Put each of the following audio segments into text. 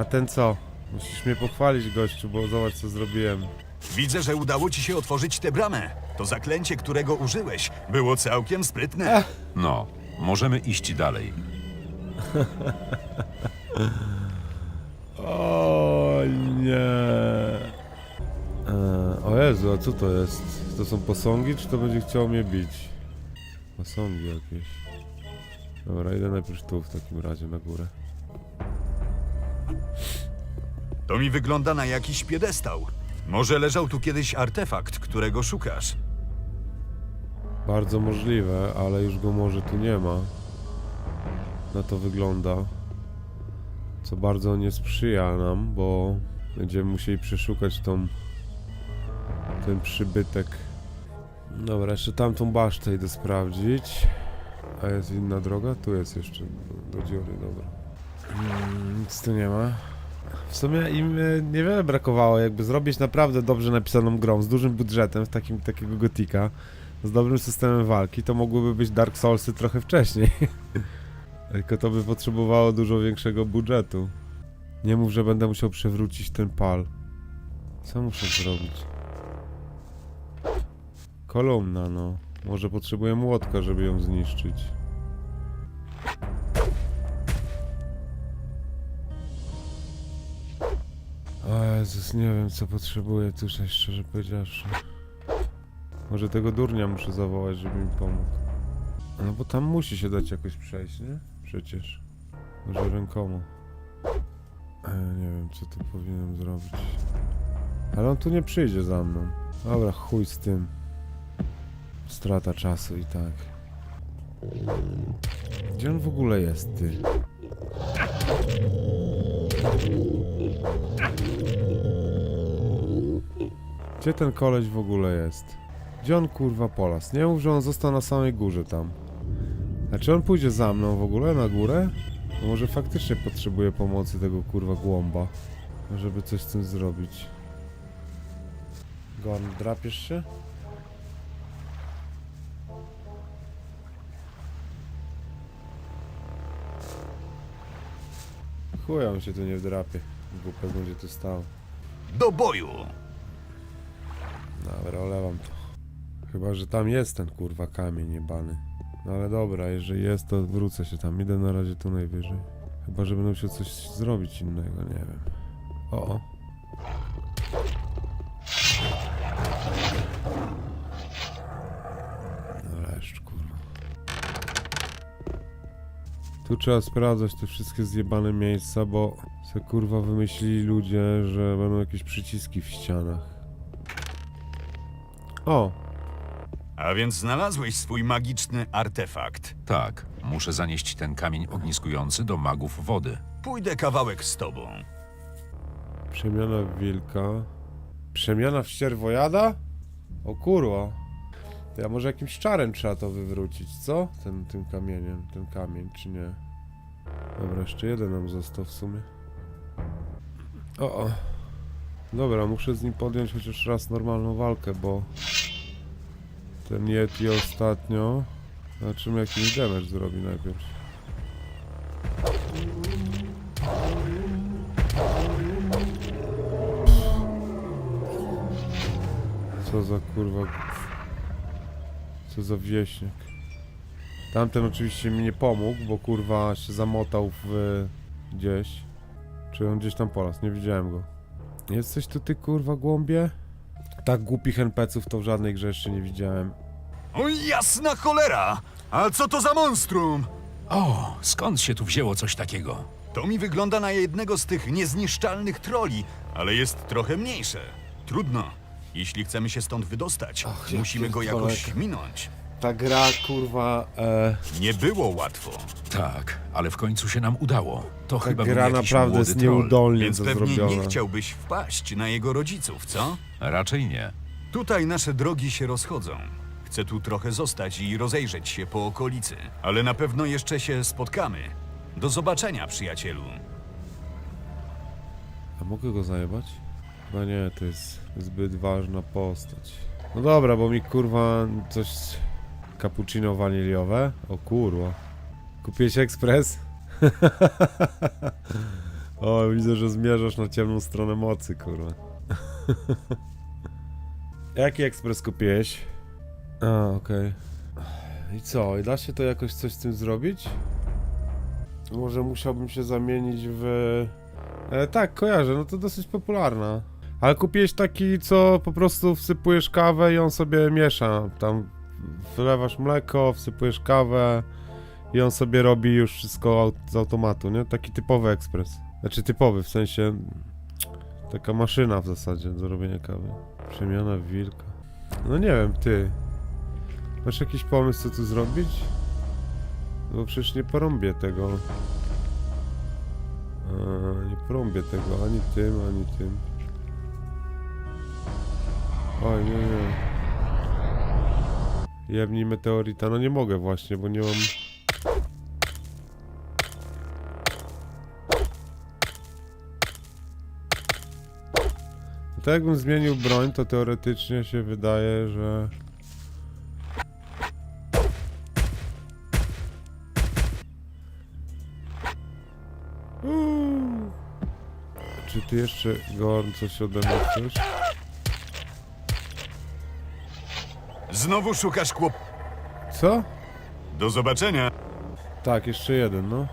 A ten co? Musisz mnie pochwalić, gościu, bo zobacz, co zrobiłem. Widzę, że udało ci się otworzyć tę bramę. To zaklęcie, którego użyłeś, było całkiem sprytne. No, możemy iść dalej. O nie. E, o Jezu, a co to jest? To są posągi, czy to będzie chciało mnie bić? Posągi jakieś. Dobra, idę najpierw tu w takim razie na górę. To mi wygląda na jakiś piedestał. Może leżał tu kiedyś artefakt, którego szukasz. Bardzo możliwe, ale już go może tu nie ma. Na to wygląda. Co bardzo nie sprzyja nam, bo będziemy musieli przeszukać tą ten przybytek. Dobra, jeszcze tamtą basztę idę sprawdzić. A jest inna droga? Tu jest jeszcze do, do dziury, dobra. Mm, nic tu nie ma. W sumie im e, niewiele brakowało, jakby zrobić naprawdę dobrze napisaną grą z dużym budżetem, w takim takiego gotika z dobrym systemem walki, to mogłyby być Dark Soulsy trochę wcześniej. Tylko to by potrzebowało dużo większego budżetu. Nie mów, że będę musiał przewrócić ten pal. Co muszę zrobić? Kolumna, no. Może potrzebuję młotka, żeby ją zniszczyć. O Jezus, nie wiem co potrzebuję tutaj, szczerze powiedziawszy. Może tego durnia muszę zawołać, żeby mi pomógł. No bo tam musi się dać jakoś przejść, nie? Przecież. Może rękomu. E, nie wiem, co tu powinienem zrobić. Ale on tu nie przyjdzie za mną. Dobra, chuj z tym. Strata czasu i tak. Gdzie on w ogóle jest, ty? Gdzie ten koleś w ogóle jest? Gdzie on kurwa polas? Nie mów, że on został na samej górze tam. A czy on pójdzie za mną w ogóle na górę? No może faktycznie potrzebuje pomocy tego kurwa głąba, żeby coś z tym zrobić. Gon, drapiesz się? Chuja on się tu nie wdrapie. Głupek będzie tu stał. Do boju! Dobra, olewam to. Chyba, że tam jest ten kurwa kamień jebany. No ale dobra, jeżeli jest, to wrócę się tam. Idę na razie tu najwyżej. Chyba, że będę musiał coś zrobić innego, nie wiem. O, o. Nareszcie, kurwa. Tu trzeba sprawdzać te wszystkie zjebane miejsca, bo se kurwa wymyślili ludzie, że będą jakieś przyciski w ścianach. O, A więc znalazłeś swój magiczny artefakt. Tak, muszę zanieść ten kamień ogniskujący do magów wody. Pójdę kawałek z tobą. przemiana w wilka. Przemiana w ścierwojada? O kurwa. To ja może jakimś czarem trzeba to wywrócić, co? Ten, tym kamieniem, ten kamień, czy nie? Dobra, jeszcze jeden nam został w sumie. O, o. Dobra, muszę z nim podjąć chociaż raz normalną walkę, bo... Ten Yeti ostatnio... Zobaczymy jaki mi damage zrobi najpierw. Co za kurwa... Co za wieśniak. Tamten oczywiście mi nie pomógł, bo kurwa się zamotał w... gdzieś. Czy on gdzieś tam polas, nie widziałem go. Jest coś tu ty kurwa głąbie? Tak głupich NPC-ów to w żadnej grze jeszcze nie widziałem. O jasna cholera! A co to za monstrum? O, skąd się tu wzięło coś takiego? To mi wygląda na jednego z tych niezniszczalnych troli, ale jest trochę mniejsze. Trudno. Jeśli chcemy się stąd wydostać, musimy go jakoś minąć. Ta gra kurwa... E, Nie było łatwo, Tak, ale w końcu się nam udało. To ta chyba był gra jakiś naprawdę młody jest troll. nieudolnie więc to pewnie zrobiona. nie chciałbyś wpaść na jego rodziców, co? Raczej nie. Tutaj nasze drogi się rozchodzą. Chcę tu trochę zostać i rozejrzeć się po okolicy, ale na pewno jeszcze się spotkamy. Do zobaczenia, przyjacielu. A mogę go zajebać? No nie, to jest zbyt ważna postać. No dobra, bo mi kurwa coś... Cappuccino waniliowe? O kurwa. Kupiłeś ekspres? O, widzę, że zmierzasz na ciemną stronę mocy, kurwa. Jaki ekspres kupiłeś? A, okej. I co? I da się to jakoś coś z tym zrobić? Może musiałbym się zamienić w... E, tak, kojarzę, no to dosyć popularna. Ale kupiłeś taki, co po prostu wsypujesz kawę i on sobie miesza. Tam wlewasz mleko, wsypujesz kawę i on sobie robi już wszystko z automatu, nie? Taki typowy ekspres. Znaczy typowy, w sensie taka maszyna w zasadzie do robienia kawy. Przemiana wilka. No nie wiem, ty. Masz jakiś pomysł, co tu zrobić? Bo przecież nie porąbię tego. Nie porąbię tego ani tym, ani tym. Oj, nie, nie. Jebnij meteorita. No nie mogę właśnie, bo nie mam... To jakbym zmienił broń, to teoretycznie się wydaje, że... Uuu. Czy ty jeszcze, Gorn, coś ode mnie chcesz? Znowu szukasz kłop... Co? Do zobaczenia. Tak, jeszcze jeden, no.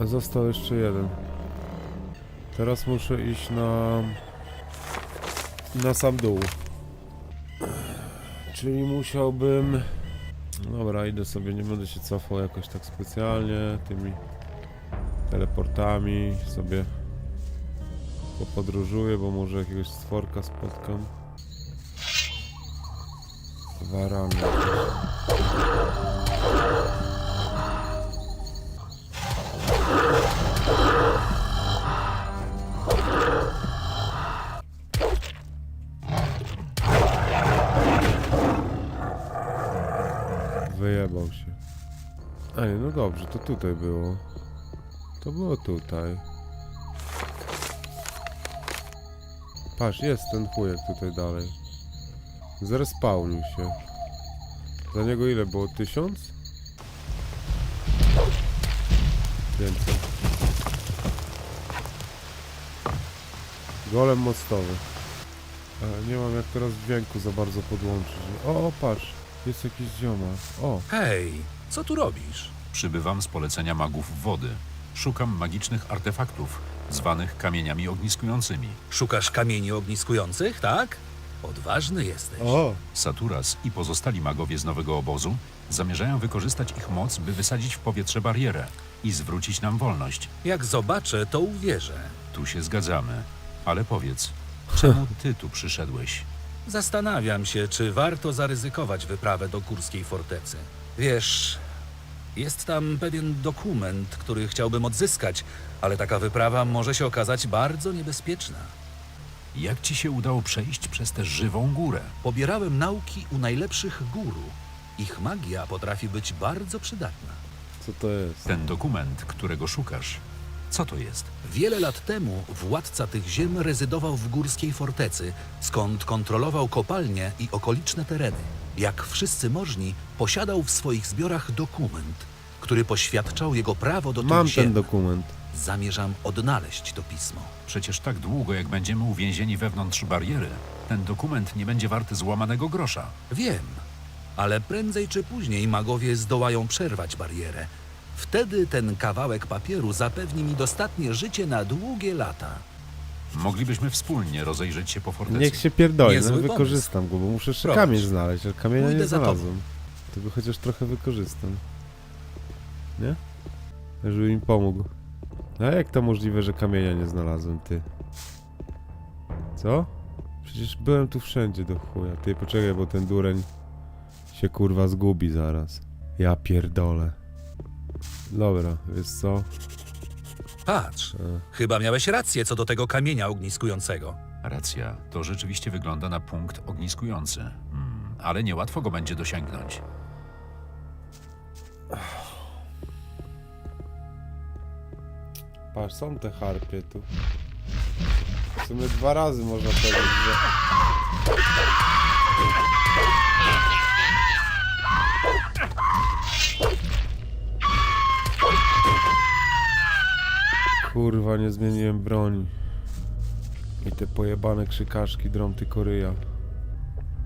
A został jeszcze jeden. Teraz muszę iść na... Na sam dół. Czyli musiałbym... Dobra, idę sobie, nie będę się cofał jakoś tak specjalnie tymi teleportami sobie popodróżuję, bo może jakiegoś stworka spotkam. Waramy. Wyjebał się. Ej, no dobrze, to tutaj było. To było tutaj. Patrz, jest ten chujek tutaj dalej. Zrespawnił się. Za niego ile było? Tysiąc? Więcej. Golem mostowy. Ale nie mam jak teraz dźwięku za bardzo podłączyć. O, o patrz. Jest jakiś ziomal. O, Hej, co tu robisz? Przybywam z polecenia magów wody. Szukam magicznych artefaktów, zwanych kamieniami ogniskującymi. Szukasz kamieni ogniskujących, tak? Odważny jesteś. o, Saturas i pozostali magowie z nowego obozu zamierzają wykorzystać ich moc, by wysadzić w powietrze barierę i zwrócić nam wolność. Jak zobaczę, to uwierzę. Tu się zgadzamy. Ale powiedz, czemu ty tu przyszedłeś? Zastanawiam się, czy warto zaryzykować wyprawę do Górskiej Fortecy. Wiesz, jest tam pewien dokument, który chciałbym odzyskać, ale taka wyprawa może się okazać bardzo niebezpieczna. Jak ci się udało przejść przez tę żywą górę? Pobierałem nauki u najlepszych guru. Ich magia potrafi być bardzo przydatna. co to jest? Ten dokument, którego szukasz, co to jest? Wiele lat temu władca tych ziem rezydował w górskiej fortecy, skąd kontrolował kopalnie i okoliczne tereny. Jak wszyscy możni, posiadał w swoich zbiorach dokument, który poświadczał jego prawo do Mam tych ten ziem. dokument. Zamierzam odnaleźć to pismo. Przecież tak długo, jak będziemy uwięzieni wewnątrz bariery, ten dokument nie będzie warty złamanego grosza. Wiem, ale prędzej czy później magowie zdołają przerwać barierę. Wtedy ten kawałek papieru zapewni mi dostatnie życie na długie lata. Moglibyśmy wspólnie rozejrzeć się po fortecy. Niech się pierdoli, no Niezły pomysł. wykorzystam go, bo muszę jeszcze Prowadź. kamień znaleźć, a kamienia Pójdę nie za tobą. znalazłem. Tego chociaż trochę wykorzystam. Nie? Żeby im pomógł. A jak to możliwe, że kamienia nie znalazłem, ty? Co? Przecież byłem tu wszędzie do chuja. Ty, poczekaj, bo ten dureń się kurwa zgubi zaraz. Ja pierdolę. Dobra, wiesz co? Patrz, chyba miałeś rację co do tego kamienia ogniskującego. Racja, to rzeczywiście wygląda na punkt ogniskujący. Hmm, ale niełatwo go będzie dosięgnąć. Patrz, są te harpie tu. W sumie dwa razy można powiedzieć, że... Kurwa, nie zmieniłem broni. I te pojebane krzykaszki drą tylko ryja.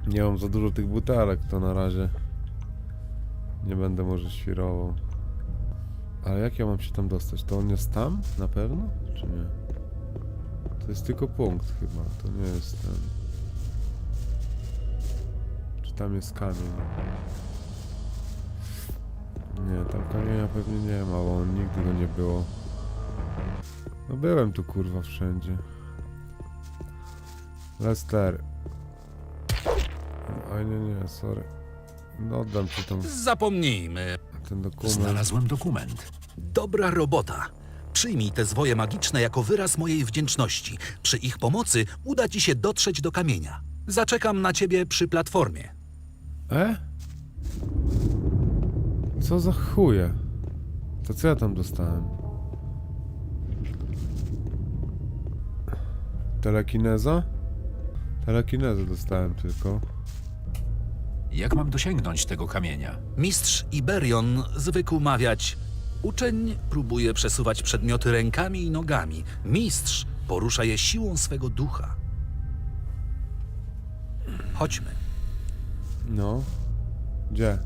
Nie mam za dużo tych butelek, to na razie nie będę może świrował. Ale jak ja mam się tam dostać? To on jest tam? Na pewno? Czy nie? To jest tylko punkt chyba, to nie jest ten... Czy tam jest kamień? Nie, tam kamienia pewnie nie ma, bo on nigdy go nie było. No byłem tu kurwa wszędzie. Lester. Oj nie, nie, sorry. No oddam ci tą, Zapomnijmy. Ten dokument. Znalazłem dokument. Dobra robota. Przyjmij te zwoje magiczne jako wyraz mojej wdzięczności. Przy ich pomocy uda ci się dotrzeć do kamienia. Zaczekam na ciebie przy platformie. E? Co za chuje? To co ja tam dostałem? Telekineza? Telekinezę dostałem tylko. Jak mam dosięgnąć tego kamienia? Mistrz Iberion zwykł mawiać: Uczeń próbuje przesuwać przedmioty rękami i nogami. Mistrz porusza je siłą swego ducha. Chodźmy. No. Gdzie?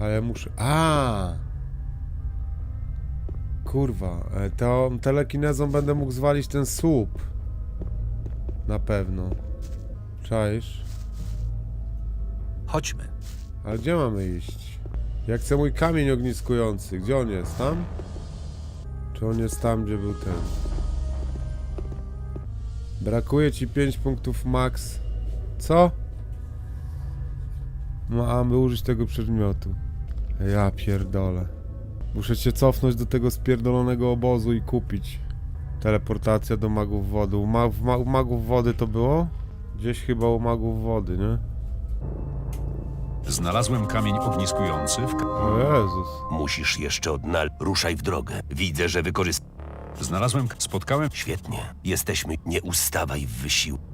Ale ja muszę... A! Kurwa, e, tą telekinezą będę mógł zwalić ten słup. Na pewno. Czaisz? Chodźmy. Ale gdzie mamy iść? Ja chcę mój kamień ogniskujący. Gdzie on jest? Tam? Czy on jest tam, gdzie był ten? Brakuje ci 5 punktów max. Co? No, a by użyć tego przedmiotu. Ja pierdolę. Muszę się cofnąć do tego spierdolonego obozu i kupić. Teleportacja do magów wody. U, ma ma u magów wody to było? Gdzieś chyba u magów wody, nie? Znalazłem kamień ogniskujący w... Ka- O Jezus. Musisz jeszcze odnaleźć. Ruszaj w drogę. Widzę, że wykorzyst... Znalazłem... Spotkałem... Świetnie. Jesteśmy... Nie ustawaj w wysiłku.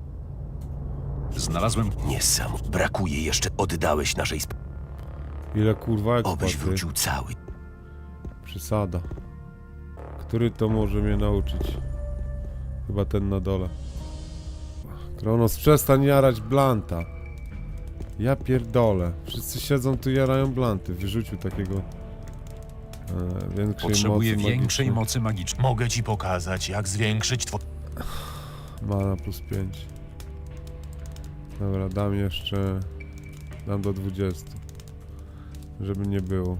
Znalazłem... Nie sam. Brakuje jeszcze. Oddałeś naszej sp... Ile kurwa Obyś eksploaty. wrócił cały. Przesada. Który to może mnie nauczyć? Chyba ten na dole. Kronos, przestań jarać blanta. Ja pierdolę. Wszyscy siedzą tu jarają blanty. Wyrzucił takiego e, większej Potrzebuję mocy większej magicznej. mocy magicznej. Mogę ci pokazać, jak zwiększyć two... Mana plus 5. Dobra, dam jeszcze... Dam do 20. Żeby nie było.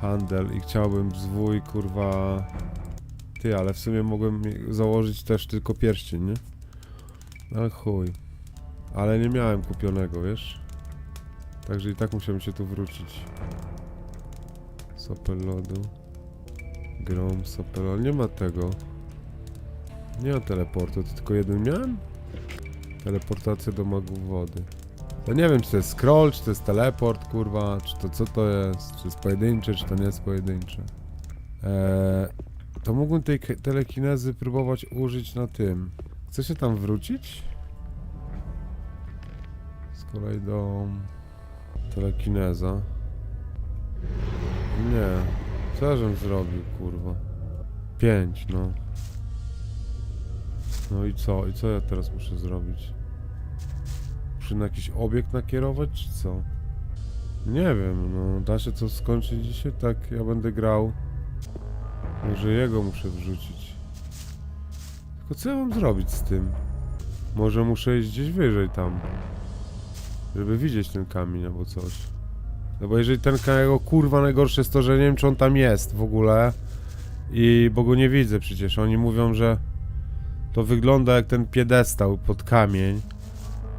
Handel i chciałbym zwój, kurwa... Ty, ale w sumie mogłem założyć też tylko pierścień, nie? Ale chuj. Ale nie miałem kupionego, wiesz? Także i tak musiałem się tu wrócić. Sopel lodu. Grom, sopel... ale Nie ma tego. Nie ma teleportu, to tylko jeden miałem? Teleportacja do magów wody. Ja nie wiem, czy to jest scroll, czy to jest teleport, kurwa, czy to co to jest, czy jest pojedyncze, czy to nie jest pojedyncze. Eee, to mógłbym tej telekinezy próbować użyć na tym. Chce się tam wrócić? Z kolei do telekineza. Nie. Co żem zrobił, kurwa? Pięć, no. No i co? I co ja teraz muszę zrobić? Muszę na jakiś obiekt nakierować, czy co? Nie wiem, no da się to skończyć dzisiaj? Tak, ja będę grał. Może jego muszę wrzucić. Tylko co ja mam zrobić z tym? Może muszę iść gdzieś wyżej tam. Żeby widzieć ten kamień albo coś. No bo jeżeli ten kamień, kurwa najgorsze jest to, że nie wiem czy on tam jest w ogóle. I bo go nie widzę przecież. Oni mówią, że to wygląda jak ten piedestał pod kamień.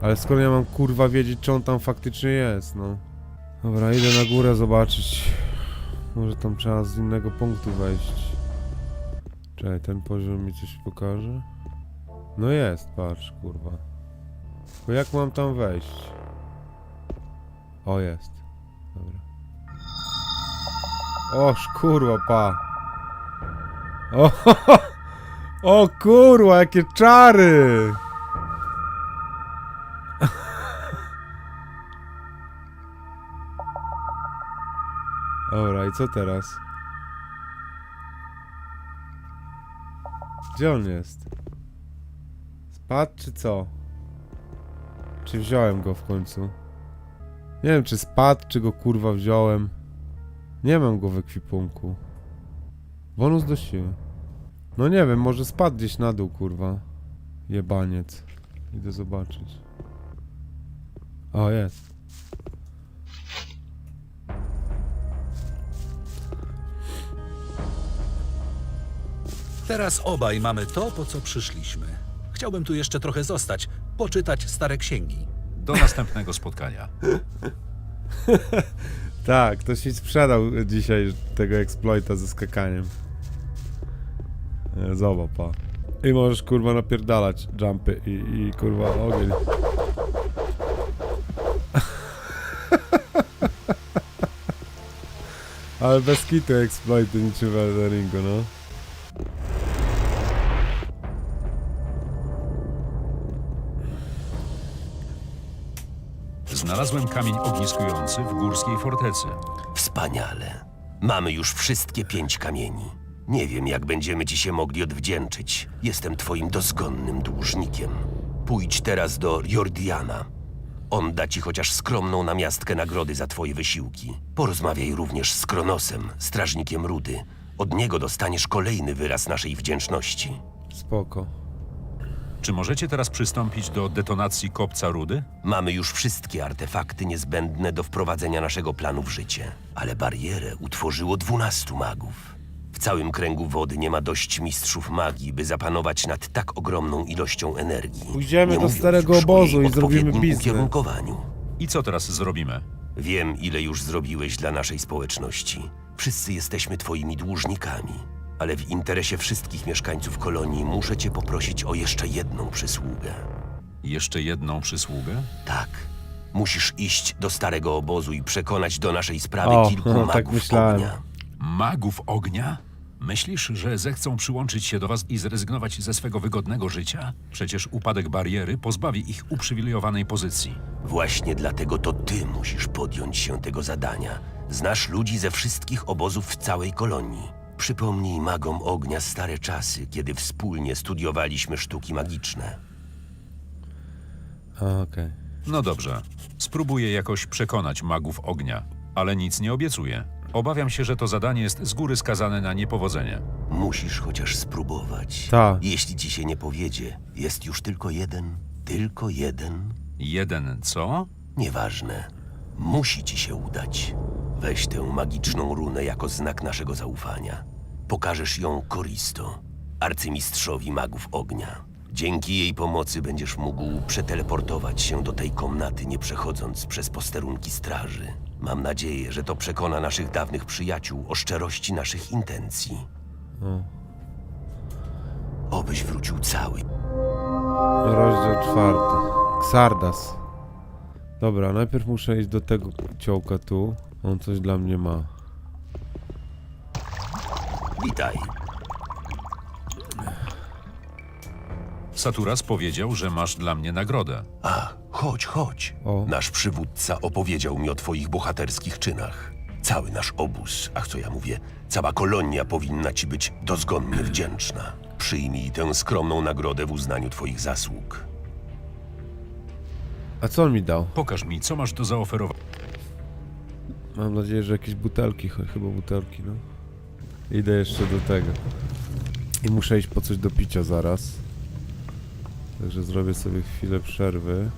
Ale skoro ja mam kurwa wiedzieć, czy on tam faktycznie jest, no. Dobra, idę na górę zobaczyć. Może tam trzeba z innego punktu wejść. Czekaj, ten poziom mi coś pokaże? No jest, patrz, kurwa. Tylko jak mam tam wejść? O, jest. Dobra. Oż, kurwa, pa. O, o kurwa, jakie czary! Dobra, i co teraz? Gdzie on jest? Spadł czy co? Czy wziąłem go w końcu? Nie wiem czy spadł, czy go kurwa wziąłem. Nie mam go w ekwipunku. Bonus do siły. No nie wiem, może spadł gdzieś na dół, kurwa. Jebaniec. Idę zobaczyć. O, jest. Teraz obaj mamy to, po co przyszliśmy. Chciałbym tu jeszcze trochę zostać, poczytać stare księgi. Do następnego spotkania. Tak, ktoś mi sprzedał dzisiaj tego exploita ze skakaniem. E, Zobacz, pa. I możesz kurwa napierdalać jumpy i, i kurwa ogień. Ale bez kitu exploity niczym w Elden Ringu, no. Znalazłem kamień ogniskujący w górskiej fortecy. Wspaniale. Mamy już wszystkie pięć kamieni. Nie wiem, jak będziemy ci się mogli odwdzięczyć. Jestem twoim dozgonnym dłużnikiem. Pójdź teraz do Jordiana. On da ci chociaż skromną namiastkę nagrody za twoje wysiłki. Porozmawiaj również z Kronosem, strażnikiem Rudy. Od niego dostaniesz kolejny wyraz naszej wdzięczności. Spoko. Czy możecie teraz przystąpić do detonacji kopca rudy? Mamy już wszystkie artefakty niezbędne do wprowadzenia naszego planu w życie, ale barierę utworzyło dwunastu magów. W całym kręgu wody nie ma dość mistrzów magii, by zapanować nad tak ogromną ilością energii. Pójdziemy Nie do mówiąc starego już o obozu jej i zrobimy odpowiednim biznes. ukierunkowaniu. I co teraz zrobimy? Wiem, ile już zrobiłeś dla naszej społeczności. Wszyscy jesteśmy twoimi dłużnikami. Ale w interesie wszystkich mieszkańców kolonii muszę cię poprosić o jeszcze jedną przysługę. Jeszcze jedną przysługę? Tak. Musisz iść do starego obozu i przekonać do naszej sprawy O, kilku no, magów tak myślałem. ognia. Magów ognia? Myślisz, że zechcą przyłączyć się do was i zrezygnować ze swego wygodnego życia? Przecież upadek bariery pozbawi ich uprzywilejowanej pozycji. Właśnie dlatego to ty musisz podjąć się tego zadania. Znasz ludzi ze wszystkich obozów w całej kolonii. Przypomnij magom ognia stare czasy, kiedy wspólnie studiowaliśmy sztuki magiczne. Okej. No dobrze, spróbuję jakoś przekonać magów ognia, ale nic nie obiecuję. Obawiam się, że to zadanie jest z góry skazane na niepowodzenie. Musisz chociaż spróbować. Tak. Jeśli ci się nie powiedzie, jest już tylko jeden, tylko jeden. Jeden co? Nieważne. Musi ci się udać. Weź tę magiczną runę jako znak naszego zaufania. Pokażesz ją Koristo, arcymistrzowi magów ognia. Dzięki jej pomocy będziesz mógł przeteleportować się do tej komnaty, nie przechodząc przez posterunki straży. Mam nadzieję, że to przekona naszych dawnych przyjaciół o szczerości naszych intencji. Obyś wrócił cały. Rozdział czwarty. Xardas. Dobra, najpierw muszę iść do tego ciołka tu. On coś dla mnie ma. Witaj. Saturas powiedział, że masz dla mnie nagrodę. A, chodź, chodź. O. Nasz przywódca opowiedział mi o twoich bohaterskich czynach. Cały nasz obóz, ach co ja mówię, cała kolonia powinna ci być dozgonnie wdzięczna. Przyjmij tę skromną nagrodę w uznaniu twoich zasług. A co on mi dał? Pokaż mi, co masz do zaoferowania. Mam nadzieję, że jakieś butelki, ch- chyba butelki, no. Idę jeszcze do tego. I muszę iść po coś do picia zaraz. Także zrobię sobie chwilę przerwy.